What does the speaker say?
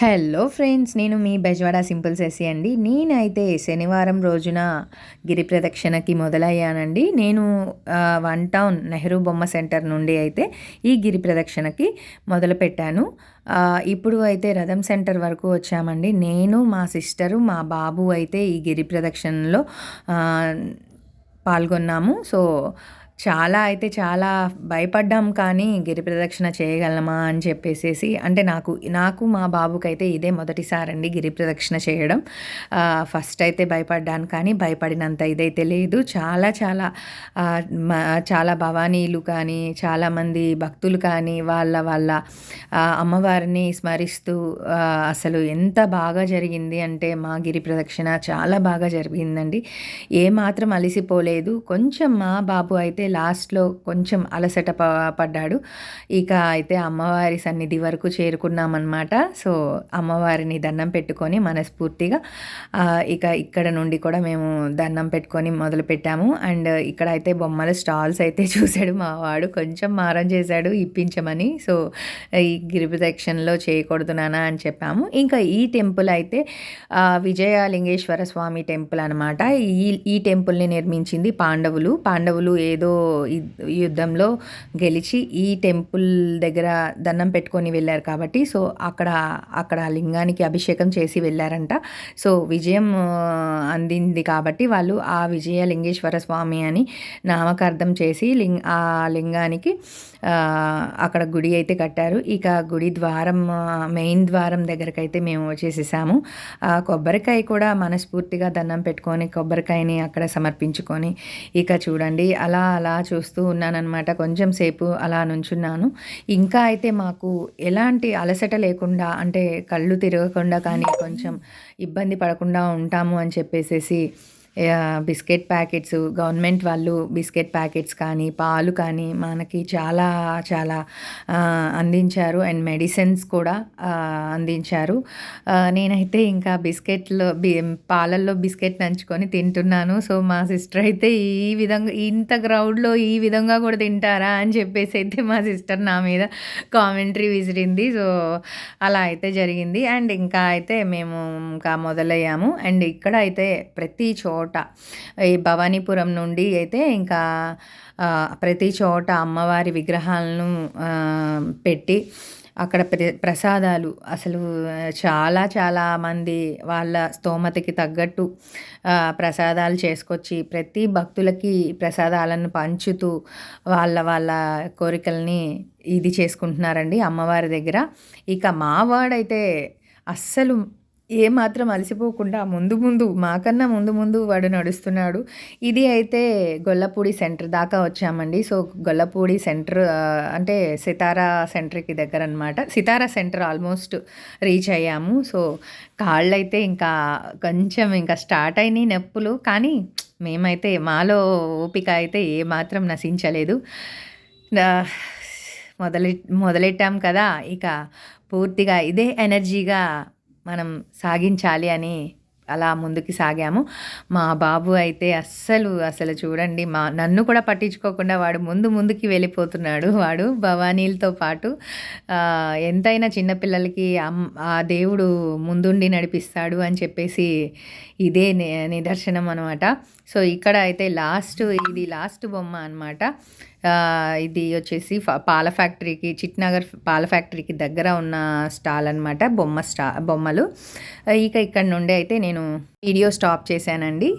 Hello friends నేను మీ Bezawada simple సెసి అండి. నేనైతే శనివారం రోజున గిరి ప్రదక్షిణకి మొదలయ్యానండి. నేను వన్ టౌన్ నెహ్రూ బొమ్మ సెంటర్ నుండి అయితే ఈ గిరి ప్రదక్షిణకి మొదలుపెట్టాను. ఇప్పుడు అయితే రథం సెంటర్ వరకు వచ్చామండి. నేను మా సిస్టరు మా బాబు అయితే ఈ గిరి ప్రదక్షిణలో పాల్గొన్నాము. సో చాలా అయితే చాలా భయపడ్డాం కానీ గిరి ప్రదక్షిణ చేయగలమా అని చెప్పేసేసి అంటే నాకు నాకు మా బాబుకైతే ఇదే మొదటిసారి అండి గిరి ప్రదక్షిణ చేయడం. ఫస్ట్ అయితే భయపడ్డాను కానీ భయపడినంత ఇదైతే లేదు. చాలా చాలా చాలా భవానీలు కానీ చాలామంది భక్తులు కానీ వాళ్ళ వాళ్ళ అమ్మవారిని స్మరిస్తూ అసలు ఎంత బాగా జరిగింది అంటే మా గిరి ప్రదక్షిణ చాలా బాగా జరిగిందండి. ఏమాత్రం అలసిపోలేదు. కొంచెం మా బాబు అయితే లాస్ట్లో కొంచెం అలసట పడ్డాడు. ఇక అయితే అమ్మవారి సన్నిధి వరకు చేరుకున్నామన్నమాట. సో అమ్మవారిని దండం పెట్టుకొని మనస్ఫూర్తిగా ఇక ఇక్కడ నుండి కూడా మేము దండం పెట్టుకొని మొదలు పెట్టాము. అండ్ ఇక్కడ అయితే బొమ్మల స్టాల్స్ అయితే చూశాడు మా వాడు. కొంచెం మారం చేశాడు ఇప్పించమని. సో ఈ గిరిప్రదక్షిణలో చేయకూడదు నానా అని చెప్పాము. ఇంకా ఈ టెంపుల్ అయితే విజయలింగేశ్వర స్వామి టెంపుల్ అనమాట ఈ ఈ టెంపుల్ని నిర్మించింది పాండవులు. పాండవులు ఏదో యుద్ధంలో గెలిచి ఈ టెంపుల్ దగ్గర దండం పెట్టుకొని వెళ్ళారు కాబట్టి సో అక్కడ అక్కడ లింగానికి అభిషేకం చేసి వెళ్ళారంట. సో విజయం అందింది కాబట్టి వాళ్ళు ఆ విజయ లింగేశ్వర స్వామి అని నామకార్థం చేసి లింగ ఆ లింగానికి అక్కడ గుడి అయితే కట్టారు. ఇక గుడి ద్వారం మెయిన్ ద్వారం దగ్గరకు అయితే మేము వచ్చేసేసాము. కొబ్బరికాయ కూడా మనస్ఫూర్తిగా దండం పెట్టుకొని కొబ్బరికాయని అక్కడ సమర్పించుకొని ఇక చూడండి అలా అలా అలా చూస్తూ ఉన్నానన్నమాట. కొంచెం సేపు అలా నుంచున్నాను. ఇంకా అయితే మాకు ఎలాంటి అలసట లేకుండా అంటే కళ్ళు తిరగకుండా కానీ కొంచెం ఇబ్బంది పడకుండా ఉంటాము అని చెప్పేసేసి బిస్కెట్ ప్యాకెట్స్ గవర్నమెంట్ వాళ్ళు బిస్కెట్ ప్యాకెట్స్ కానీ పాలు కానీ మనకి చాలా చాలా అందించారు. అండ్ మెడిసిన్స్ కూడా అందించారు. నేనైతే ఇంకా బిస్కెట్లో బి పాలల్లో బిస్కెట్ నంచుకొని తింటున్నాను. సో మా సిస్టర్ అయితే ఈ విధంగా ఇంత గ్రౌండ్లో ఈ విధంగా కూడా తింటారా అని చెప్పేసి అయితే మా సిస్టర్ నా మీద కామెంటరీ విసిరింది. సో అలా అయితే జరిగింది. అండ్ ఇంకా అయితే మేము ఇంకా మొదలయ్యాము. అండ్ ఇక్కడ అయితే ప్రతి చోట చోట. ఈ భవానీపురం నుండి అయితే ఇంకా ప్రతి చోట అమ్మవారి విగ్రహాలను పెట్టి అక్కడ ప్ర ప్రసాదాలు అసలు చాలా చాలా మంది వాళ్ళ స్తోమతకి తగ్గట్టు ప్రసాదాలు చేసుకొచ్చి ప్రతి భక్తులకి ప్రసాదాలను పంచుతూ వాళ్ళ వాళ్ళ కోరికల్ని ఇది చేసుకుంటున్నారండి అమ్మవారి దగ్గర. ఇక మావాడైతే అస్సలు ఏమాత్రం అలసిపోకుండా ముందు ముందు మాకన్నా ముందు ముందు వాడు నడుస్తున్నాడు. ఇది అయితే గొల్లపూడి సెంటర్ దాకా వచ్చామండి. సో గొల్లపూడి సెంటర్ అంటే సితారా సెంటర్కి దగ్గర అనమాట సితారా సెంటర్ ఆల్మోస్ట్ రీచ్ అయ్యాము. సో కాళ్ళు అయితే ఇంకా కొంచెం ఇంకా స్టార్ట్ అయినాయి నొప్పులు. కానీ మేమైతే మాలో ఓపిక అయితే ఏమాత్రం నశించలేదు. మొదలె మొదలెట్టాం కదా ఇక పూర్తిగా ఇదే ఎనర్జీగా మనం సాగించాలి అని అలా ముందుకు సాగాము. మా బాబు అయితే అస్సలు అసలు చూడండి మా నన్ను కూడా పట్టించుకోకుండా వాడు ముందు ముందుకి వెళ్ళిపోతున్నాడు. వాడు భవానీలతో పాటు ఎంతైనా చిన్నపిల్లలకి ఆ దేవుడు ముందుండి నడిపిస్తాడు అని చెప్పేసి ఇదే నిదర్శనం అనమాట సో ఇక్కడ అయితే లాస్ట్ ఇది లాస్ట్ బొమ్మ అనమాట ఇది వచ్చేసి పాల ఫ్యాక్టరీకి చిట్నగర్ పాల ఫ్యాక్టరీకి దగ్గర ఉన్న స్టాల్ అనమాట బొమ్మ స్టా బొమ్మలు. ఇక ఇక్కడ నుండి అయితే నేను వీడియో స్టాప్ చేశానండి.